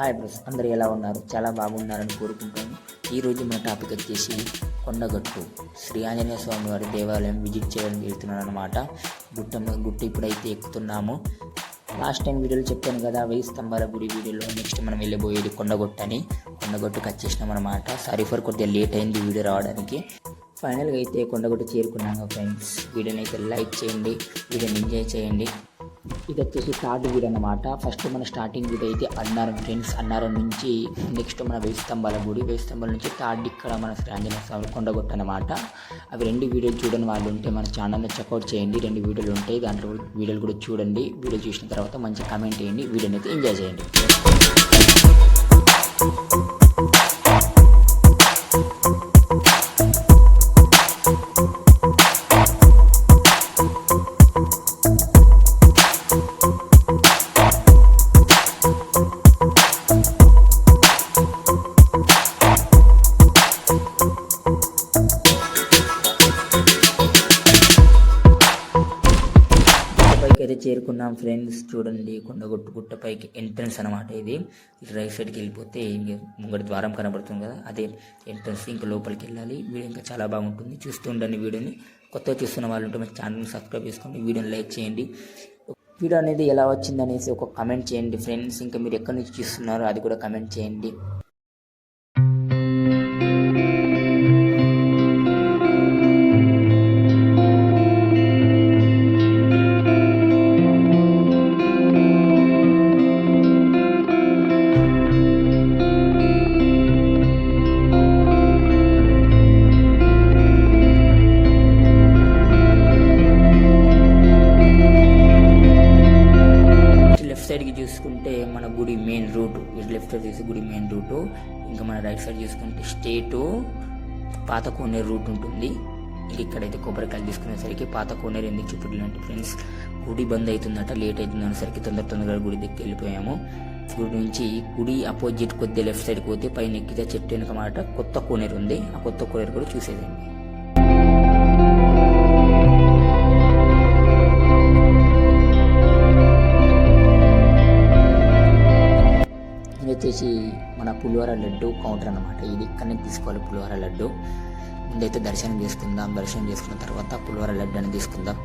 Hi bus అందరు ఎలా ఉన్నారు? చాలా బాగున్నారని కోరుకుంటాను ఈరోజు మన టాపిక్ వచ్చేసి కొండగట్టు. శ్రీ ఆంజనేయ స్వామి వారి దేవాలయం విజిట్ చేయడానికి వెళ్తున్నాను అనమాట గుట్ట గుట్ట ఇప్పుడైతే ఎక్కుతున్నాము. లాస్ట్ టైం వీడియోలో చెప్పాను కదా వెయ్యి స్తంభాల గుడి వీడియోలో నెక్స్ట్ మనం వెళ్ళబోయేది కొండగొట్టు అని. కొండగొట్టుకు వచ్చేసినాం అనమాట సారీ ఫర్ కొద్దిగా లేట్ అయింది వీడియో రావడానికి. ఫైనల్గా అయితే కొండగొట్టు చేరుకున్నాము ఫ్రెండ్స్. వీడియోని అయితే లైక్ చేయండి వీడియోని ఎంజాయ్ చేయండి. ఇది వచ్చేసి థర్డ్ వీడ్ అనమాట ఫస్ట్ మన స్టార్టింగ్ వీడ్ అయితే అన్నారం ఫ్రెండ్స్. అన్నారం నుంచి నెక్స్ట్ మన వేయి స్తంభాల గుడి వేయి స్తంభాల నుంచి థర్డ్ ఇక్కడ మన శ్రీ ఆంజనేయ స్వామి కొండగొట్ట అనమాట అవి రెండు వీడియోలు చూడని వాళ్ళు ఉంటే మన ఛానల్ని చెక్అవుట్ చేయండి. రెండు వీడియోలు ఉంటాయి దాంట్లో వీడియోలు కూడా చూడండి. వీడియో చూసిన తర్వాత మంచి కామెంట్ చేయండి. వీడియోని అయితే ఎంజాయ్ చేయండి. అయితే చేరుకున్నాం ఫ్రెండ్స్. చూడండి కొండగొట్టు గుట్టపైకి ఎంట్రన్స్ అనమాట ఇది. ఇటు రైట్ సైడ్కి వెళ్ళిపోతే ముంగడి ద్వారం కనబడుతుంది కదా అదే ఎంట్రన్స్ ఇంకా లోపలికి వెళ్ళాలి. వీడియో ఇంకా చాలా బాగుంటుంది. చూస్తూ ఉండండి వీడియోని. కొత్తగా చూస్తున్న వాళ్ళు ఉంటే మన ఛానల్ని సబ్స్క్రైబ్ చేసుకోండి. వీడియోని లైక్ చేయండి. వీడియో అనేది ఎలా వచ్చింది అనేసి ఒక కమెంట్ చేయండి ఫ్రెండ్స్. ఇంకా మీరు ఎక్కడి నుంచి చూస్తున్నారో అది కూడా కమెంట్ చేయండి. ఇటు లెఫ్ట్ సైడ్ చూసి గుడి మెయిన్ రూటు. ఇంకా మన రైట్ సైడ్ చూసుకుంటే స్టేటు. పాత కోనేరు రూట్ ఉంటుంది. ఇంక ఇక్కడైతే కొబ్బరికాయలు తీసుకునేసరికి పాత కోనేరు ఎందుకు చూపెట్టినట్టు ఫ్రెండ్స్ గుడి బంద్ అవుతుందట లేట్ అవుతుంది అనేసరికి తొందర తొందరగా గుడి దగ్గరికి వెళ్ళిపోయాము. గుడి నుంచి గుడి అపోజిట్ కొద్దిగా లెఫ్ట్ సైడ్కి పోతే పైన ఎక్కితే చెట్టు వెనక మాట కొత్త కోనేరు ఉంది. ఆ కొత్త కోనేరు కూడా చూసేదండి వచ్చేసి మన పులిహోర లడ్డు కౌంటర్ అనమాట ఇది ఇక్కడనే తీసుకోవాలి పులిహోర లడ్డు. ముందైతే దర్శనం చేసుకుందాం. దర్శనం చేసుకున్న తర్వాత పులిహోర లడ్డు అని తీసుకుందాం.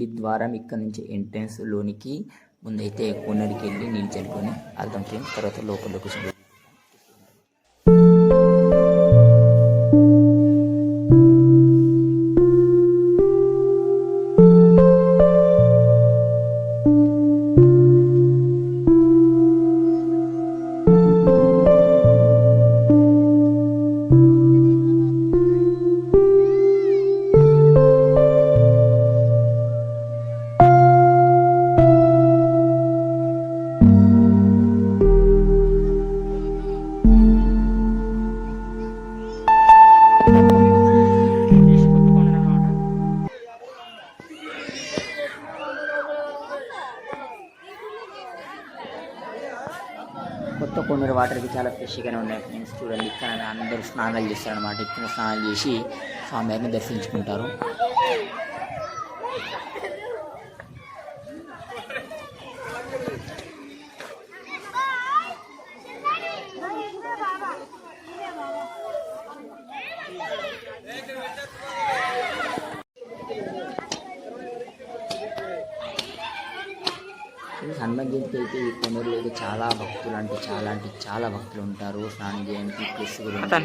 వచ్చేసి గుడి ద్వారం ఇక్కడ నుంచి ఎంట్రన్స్ లోనికి ముందైతే కొన్నడికి వెళ్ళి నిల్చనుకొని చల్లుకొని వెళ్తాం ఫ్రెండ్స్ తర్వాత లోపల కూర్చొని కొత్త కొండూరు వాటర్కి చాలా ఫ్రెష్గానే ఉన్నాయి ఫ్రెండ్స్. చూడండి ఇక్కడ అందరూ స్నానాలు చేస్తారు అనమాట ఇక్కడ స్నానాలు చేసి స్వామివారిని దర్శించుకుంటారు. ఈ అయితే ఈ కొనూరులో అయితే చాలా భక్తులు అంటే చాలా అంటే చాలా భక్తులు ఉంటారు. స్నానం చేయడానికి ప్లస్ కూడా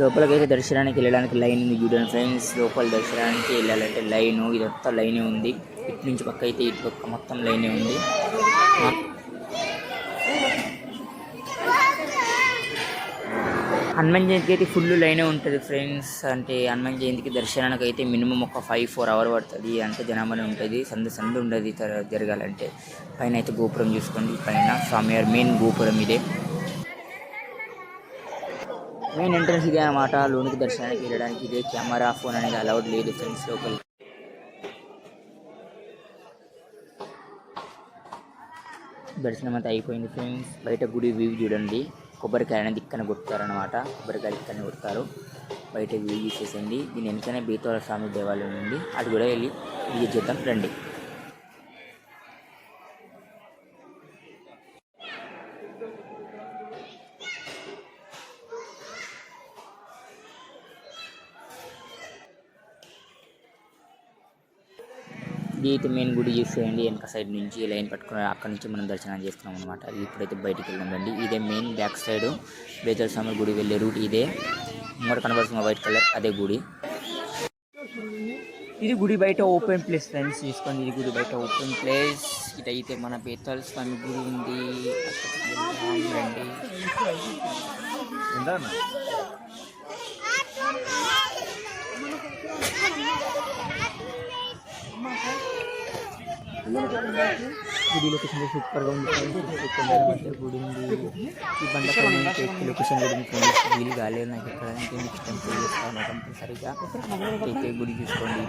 లోపలికైతే దర్శనానికి వెళ్ళడానికి లైన్ ఉంది చూడండి ఫ్రెండ్స్. లోపల దర్శనానికి వెళ్ళాలంటే లైన్ ఇదంతా లైనే ఉంది. ఇటు నుంచి పక్క అయితే ఇటు పక్క మొత్తం లైనే ఉంది. హనుమాన్ జయంతికి అయితే ఫుల్ లైనే ఉంటుంది ఫ్రెండ్స్. అంటే హనుమాన్ జయంతికి దర్శనానికి అయితే మినిమం ఒక ఫైవ్ ఫోర్ అవర్ పడుతుంది. అంటే జనాభానే ఉంటుంది. సందు సందు ఉండదు జరగాలంటే. పైన అయితే గోపురం చూసుకోండి. పైన స్వామివారి మెయిన్ గోపురం ఇదే. మెయిన్ ఎంట్రన్స్ ఇదే అనమాట లోనికి దర్శనానికి వెళ్ళడానికి ఇదే కెమెరా ఫోన్ అనేది అలౌడ్ లేదు ఫ్రెండ్స్ లోపల. దర్శనం అంతా అయిపోయింది ఫ్రెండ్స్ బయట గుడి వ్యూ చూడండి. కొబ్బరికాయ అనేది ఇక్కన కొడతారనమాట కొబ్బరికాయ ఇక్కడనే కొడతారు. బయట వ్యూ చూసేసండి దీని వెనకనే బీతోల స్వామి దేవాలయం ఉంది. అది కూడా వెళ్ళి విజిట్ చేద్దాం. రండి. ఇది అయితే మెయిన్ గుడి చూసేయండి వెనక సైడ్ నుంచి లైన్ పట్టుకుని అక్కడ నుంచి మనం దర్శనం చేసుకున్నాం అనమాట ఇప్పుడైతే బయటికి వెళ్దాం రండి ఇదే main back side Betala Swamy గుడి వెళ్ళే రూట్ ఇదే. ముంగట కనబడుతున్న వైట్ కలర్ అదే గుడి. ఇది గుడి బయట ఓపెన్ ప్లేస్ ఫ్రెండ్స్ చూసుకోండి ఇది గుడి బయట ఓపెన్ ప్లేస్. ఇదైతే మన బేతాల స్వామి గుడి ఉంది. రండి గుడి లొకేషన్ సూపర్గా ఉంది. గుడి ఉంది ఈ బండ నుంచి లొకేషన్ కూడా వీలు కాలేదు నాకు ఇక్కడ అంటే మీకు టెంపుల్ చేస్తాను కంపల్సరీగా. అయితే గుడి చూసుకోండి.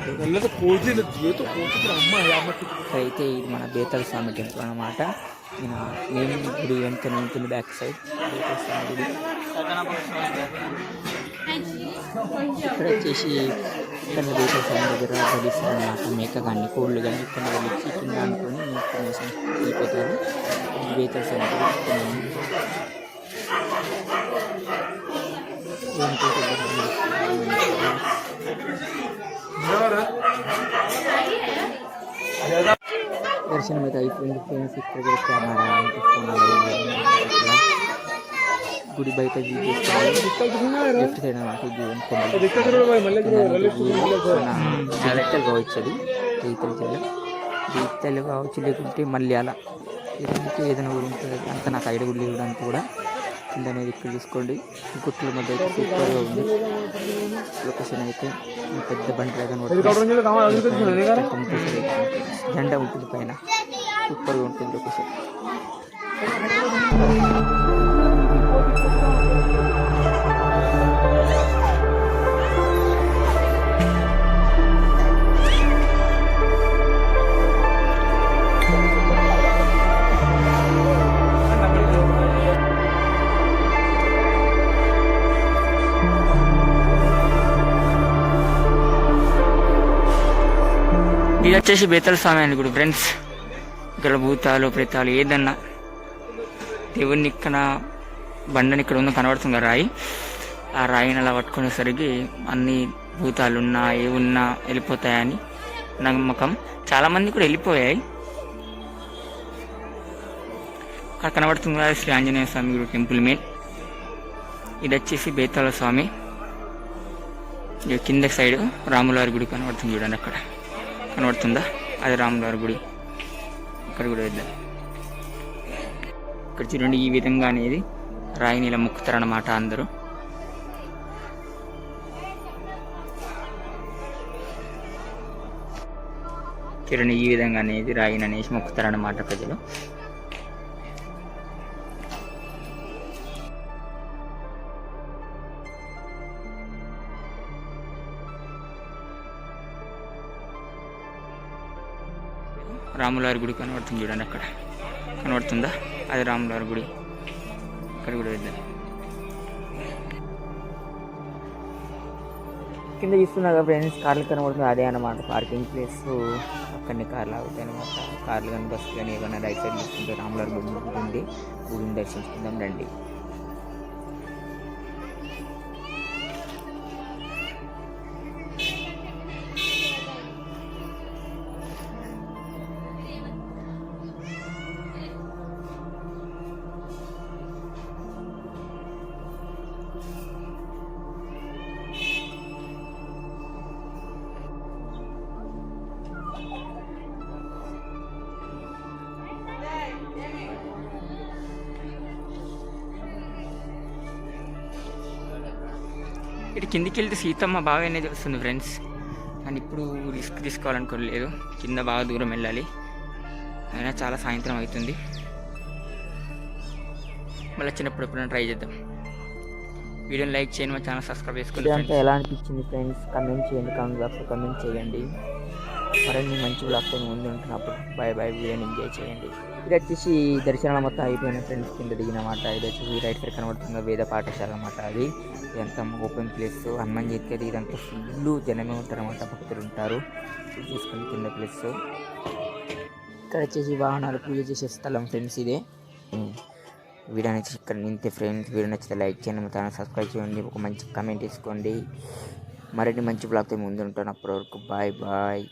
అయితే ఇది మన బేతల స్వామి టెంపుల్ అనమాట మెయిన్ గుడి వెనుక ఉంటుంది బ్యాక్ సైడ్ బేతల స్వామి గుడి. ఇక్కడ వచ్చేసి ఇక్కడ బేతల స్వామి దగ్గర బలిస్తారు అన్నమాట మేక కానీ కోళ్ళు కానీ ఇక్కడ బలిచ్చి కింద అనుకొని ఇన్ఫర్మేషన్ అయిపోతారు బేతల స్వామి గుడి ఇక్కడ ఉంది. ఏంటో దర్శనం అయితే అయిపోయింది ఫ్రెండ్స్ ఇక్కడ కూడా కెమెరా అంటే ఫోన్ అలౌ లేదు. ఇట్లా గుడి బయట లెఫ్ట్ సైడ్ అనమాట కావచ్చు అది రైతుల జల రైతలు కావచ్చు లేకుంటే మళ్ళీ అలా. ఏదైనా కూడా ఉంటుంది అంత నాకు ఐడియా కూడా లేదు అంతా కూడా కింద అనేది ఇక్కడ చూసుకోండి. గుట్ల మధ్య అయితే సూపర్గా ఉంది. లొకేషన్ అయితే పెద్ద బండి లాగా జెండా ఉంటుంది పైన. సూపర్గా ఉంటుంది లొకేషన్ వచ్చేసి బేతల స్వామి అని గుడి ఫ్రెండ్స్ ఇక్కడ భూతాలు ప్రేతాలు ఏదన్నా దేవుడిని ఇక్కడ బండని ఇక్కడ ఉందో కనబడుతుంది కదా రాయి. ఆ రాయిని అలా పట్టుకునేసరికి అన్ని భూతాలు ఉన్నా ఏ ఉన్నా వెళ్ళిపోతాయని నమ్మకం. చాలామంది కూడా వెళ్ళిపోయాయి. అక్కడ కనబడుతుంది కదా శ్రీ ఆంజనేయ స్వామి గుడి టెంపుల్ మెయిన్ ఇది వచ్చేసి బేతాల స్వామి. కింద సైడ్ రాములవారి గుడి కనబడుతుంది చూడండి అక్కడ. కనబడుతుందా? అది రాములవారి గుడి. ఇక్కడ కూడా వెళ్దాం ఇక్కడ చూడండి ఈ విధంగా అనేది రాయిని ఇలా మొక్కుతారన్నమాట అందరూ. చూడండి ఈ విధంగా అనేది రాయిని అనేసి మొక్కుతారన్నమాట ప్రజలు. రాములవారి గుడి కనబడుతుంది చూడండి అక్కడ. కనబడుతుందా? అది రాములవారి గుడి. అక్కడ కూడా వెళ్దాం కింద చూస్తున్నారు ఫ్రెండ్స్ కార్లు కనబడుతుంది అదే అన్నమాట పార్కింగ్ ప్లేస్. అక్కడనే కార్లు ఆగుతాయి అనమాట కార్లు కానీ బస్సు కానీ ఏమైనా రైట్ సైడ్ చూసుకుంటే రాములవారి గుడి గుడి ఉంది. గుడిని దర్శించుకుందాం రండి. ఇటు కిందికి వెళ్తే సీతమ్మ బాగానే తెలుస్తుంది ఫ్రెండ్స్. కానీ ఇప్పుడు రిస్క్ తీసుకోవాలనుకోలేదు. కింద బాగా దూరం వెళ్ళాలి. అయినా చాలా సాయంత్రం అవుతుంది. మళ్ళీ వచ్చినప్పుడు ఎప్పుడైనా ట్రై చేద్దాం. వీడియోని లైక్ చేయండి మా ఛానల్ సబ్స్క్రైబ్ చేసుకోండి ఎలా అనిపించింది ఫ్రెండ్స్? కమెంట్ చేయండి కామెంట్ బాక్స్లో కమెంట్ చేయండి. మరిన్ని మంచి బ్లాగ్తో ముందు ఉంటున్నప్పుడు బాయ్ బాయ్ వీడియోని ఎంజాయ్ చేయండి. ఇది వచ్చేసి దర్శనాలు మొత్తం అయిపోయిన ఫ్రెండ్స్ కింద దిగినమాట ఇది వచ్చేసి రైట్ సైడ్ కనబడుతుంది వేద పాఠశాల అన్నమాట అది. ఇదంతా ఓపెన్ ప్లేస్ హనుమాన్ జయంతి ఇదంతా ఫుల్ జనమే ఉంటారన్నమాట భక్తులు ఉంటారు. చూసుకుని కింద ప్లేస్ ఇక్కడ వచ్చేసి వాహనాలు పూజ చేసే స్థలం ఫ్రెండ్స్ ఇదే. వీడియో నచ్చి ఇక్కడ నింతే ఫ్రెండ్స్ వీడియో నచ్చితే లైక్ చేయండి. తన ఛానల్ సబ్స్క్రైబ్ చేయండి. ఒక మంచి కామెంట్ తీసుకోండి మరిన్ని మంచి బ్లాగ్తో ముందు ఉంటాను అప్పటి వరకు బాయ్ బాయ్